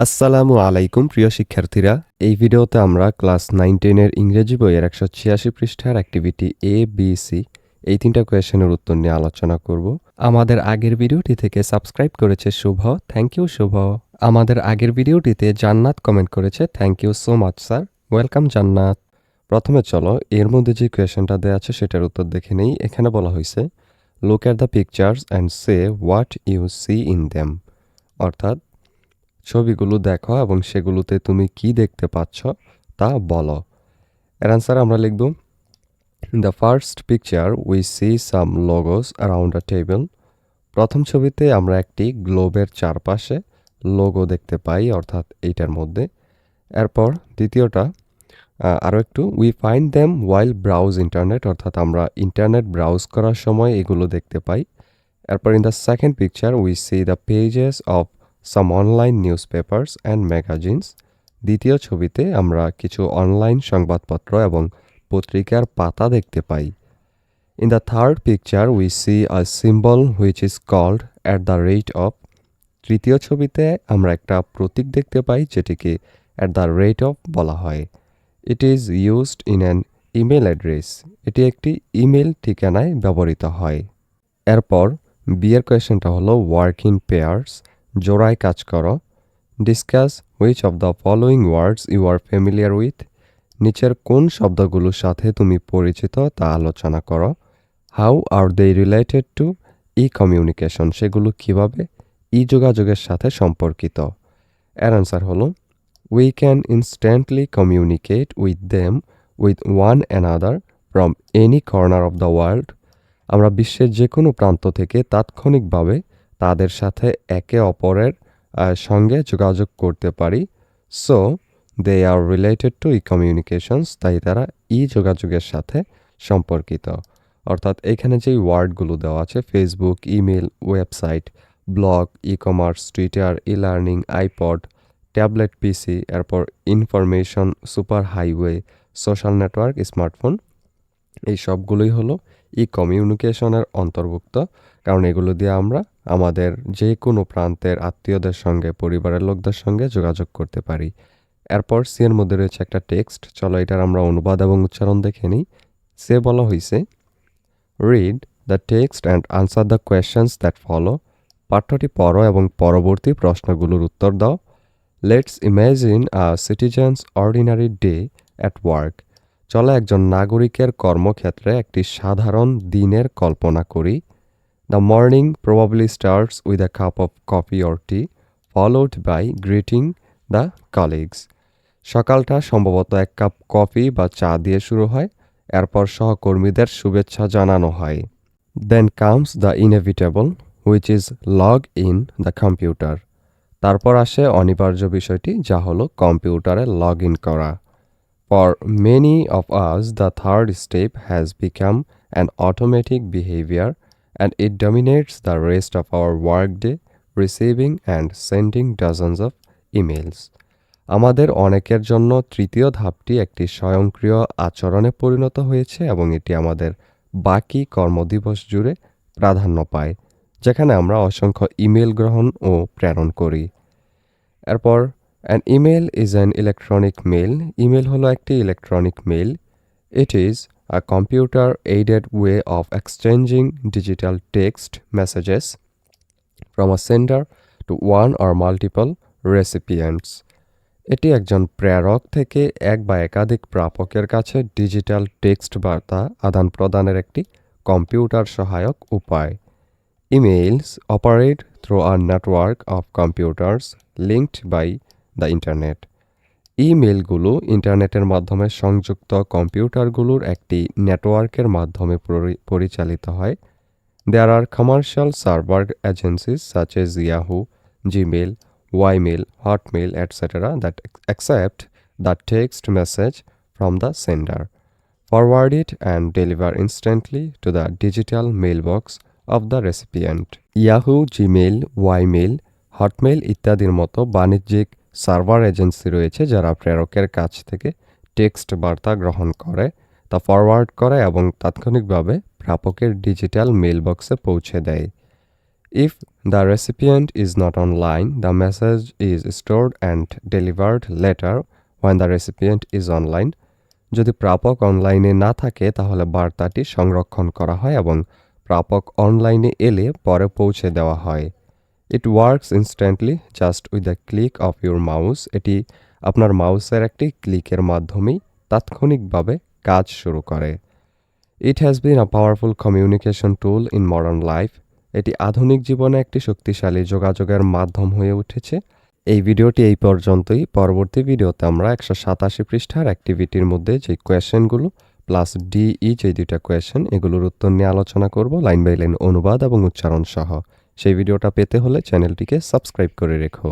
আসসালামু আলাইকুম, প্রিয় শিক্ষার্থীরা। এই ভিডিওতে আমরা ক্লাস নাইন টেনের ইংরেজি বইয়ের একশো ছিয়াশি পৃষ্ঠার অ্যাক্টিভিটি এ বি সি এই তিনটা কোয়েশনের উত্তর নিয়ে আলোচনা করব। আমাদের আগের ভিডিওটি থেকে সাবস্ক্রাইব করেছে শুভ। থ্যাংক ইউ শুভ। আমাদের আগের ভিডিওটিতে জান্নাত কমেন্ট করেছে thank you so much sir welcome Jannat. প্রথমে চলো, এর মধ্যে যে কোয়েশনটা দেওয়া আছে সেটার উত্তর দেখে নেই। এখানে বলা হয়েছে look at the pictures and say what you see in them অর্থাৎ ছবিগুলো দেখো এবং সেগুলোতে তুমি কি দেখতে পাচ্ছ তা বলো। এর আনসার আমরা লিখব the first picture we see some logos around a table প্রথম ছবিতে আমরা একটি গ্লোবের চারপাশে লোগো দেখতে পাই, অর্থাৎ এইটার মধ্যে। এরপর দ্বিতীয়টা আরও একটু we find them while browse internet অর্থাৎ আমরা ইন্টারনেট ব্রাউজ করার সময় এগুলো দেখতে পাই। এরপর in the second picture we see the pages of some online newspapers and magazines দ্বিতীয় ছবিতে আমরা কিছু অনলাইন সংবাদপত্র এবং পত্রিকার পাতা দেখতে পাই। In the third picture we see a symbol which is called at the rate of তৃতীয় ছবিতে আমরা একটা প্রতীক দেখতে পাই, যেটিকে অ্যাট দ্য রেট অফ বলা হয়। It is used in an email address এটি একটি ইমেল ঠিকানায় ব্যবহৃত হয়। এরপর, বিয়ের কোয়েশনটা হলো ওয়ার্ক ইন পেয়ার্স জোড়ায় কাজ করো। Discuss which of the following words you are familiar with নিচের কোন শব্দগুলোর সাথে তুমি পরিচিত তা আলোচনা করো। How are they related to e communication সেগুলো কীভাবে? ই যোগাযোগের সাথে সম্পর্কিত। এর আনসার হলো we can instantly communicate with them with one another from any corner of the world আমরা বিশ্বের যে কোনো প্রান্ত থেকে তাৎক্ষণিকভাবে তাদের সাথে একে অপরের সঙ্গে যোগাযোগ করতে পারি। So they are related to e communications তাই তারা ই যোগাযোগের সাথে সম্পর্কিত। অর্থাৎ এখানে যেই ওয়ার্ডগুলো দেওয়া আছে Facebook email, website, blog e commerce Twitter e learning iPod tablet, PC, এরপর information, super highway, social network, smartphone, এই সবগুলোই হলো ই কমিউনিকেশনের অন্তর্ভুক্ত, কারণ এগুলো দিয়ে আমরা আমাদের যে কোনো প্রান্তের আত্মীয়দের সঙ্গে, পরিবারের লোকদের সঙ্গে যোগাযোগ করতে পারি। এরপর সি এর মধ্যে রয়েছে একটা টেক্সট, চলো এটার আমরা অনুবাদ এবং উচ্চারণ দেখে নিই। সে বলা হয়েছে read the text and answer the questions that follow পাঠ্যটি পড়ো এবং পরবর্তী প্রশ্নগুলোর উত্তর দাও। Let's imagine a citizens ordinary day at work চলো একজন নাগরিকের কর্মক্ষেত্রে একটি সাধারণ দিনের কল্পনা করি। The morning probably starts with a cup of coffee or tea followed by greeting the colleagues সকালটা সম্ভবত এক কাপ কফি বা চা দিয়ে শুরু হয়, এরপর সহকর্মীদের শুভেচ্ছা জানানো হয়। Then comes the inevitable which is log in the computer তারপর আসে অনিবার্য বিষয়টি, যা হলো কম্পিউটারে লগ ইন করা। For many of us, the third step has become an automatic behavior and it dominates the rest of our workday, receiving and sending dozens of emails. আমাদের অনেকের জন্য তৃতীয় ধাপটি একটি স্বয়ংক্রিয় আচরণে পরিণত হয়েছে এবং এটি আমাদের বাকি কর্মদিবস জুড়ে প্রাধান্য পায় যেখানে আমরা অসংখ্য ইমেল গ্রহণ ও প্রেরণ করি এরপর an email is an electronic mail email হলো একটি electronic mail it is a computer aided way of exchanging digital text messages from a sender to one or multiple recipients এটি একজন প্রেরক থেকে এক বা একাধিক প্রাপকের কাছে ডিজিটাল টেক্সট বার্তা আদান প্রদানের একটি কম্পিউটার সহায়ক উপায়। Emails operate through a network of computers linked by the internet ইমেলগুলো ইন্টারনেটের মাধ্যমে সংযুক্ত কম্পিউটারগুলোর একটি নেটওয়ার্কের মাধ্যমে পরি- পরিচালিত হয় there are commercial server agencies such as Yahoo Gmail Ymail Hotmail etcetera that accept the text message from the sender forward it and deliver instantly to the digital mailbox of the recipient. Yahoo Gmail Ymail Hotmail ইত্যাদির মতো বাণিজ্যিক server agency রয়েছে যারা প্রেরকের কাছ থেকে text বার্তা গ্রহণ করে, তা ফরওয়ার্ড করে এবং তাৎক্ষণিকভাবে প্রাপকের ডিজিটাল মেলবক্সে পৌঁছে দেয়। If the recipient is not online the message is stored and delivered later when the recipient is online যদি প্রাপক অনলাইনে না থাকে, তাহলে বার্তাটি সংরক্ষণ করা হয় এবং প্রাপক অনলাইনে এলে পরে পৌঁছে দেওয়া হয়। It works instantly just with the click of your mouse এটি আপনার মাউসের একটি ক্লিকের মাধ্যমেই তাৎক্ষণিকভাবে কাজ শুরু করে। It has been a powerful communication tool in modern life এটি আধুনিক জীবনে একটি শক্তিশালী যোগাযোগের মাধ্যম হয়ে উঠেছে। এই ভিডিওটি এই পর্যন্তই। পরবর্তী ভিডিওতে আমরা একশো সাতাশি পৃষ্ঠার অ্যাক্টিভিটির মধ্যে যে কোয়েশ্চেনগুলো প্লাস ডিই যে দুইটা কোয়েশ্চেন এগুলোর উত্তর নিয়ে আলোচনা করব। লাইন বাই লাইন অনুবাদ এবং উচ্চারণ সহ। সেই ভিডিওটা পেতে হলে চ্যানেলটিকে সাবস্ক্রাইব করে রেখো।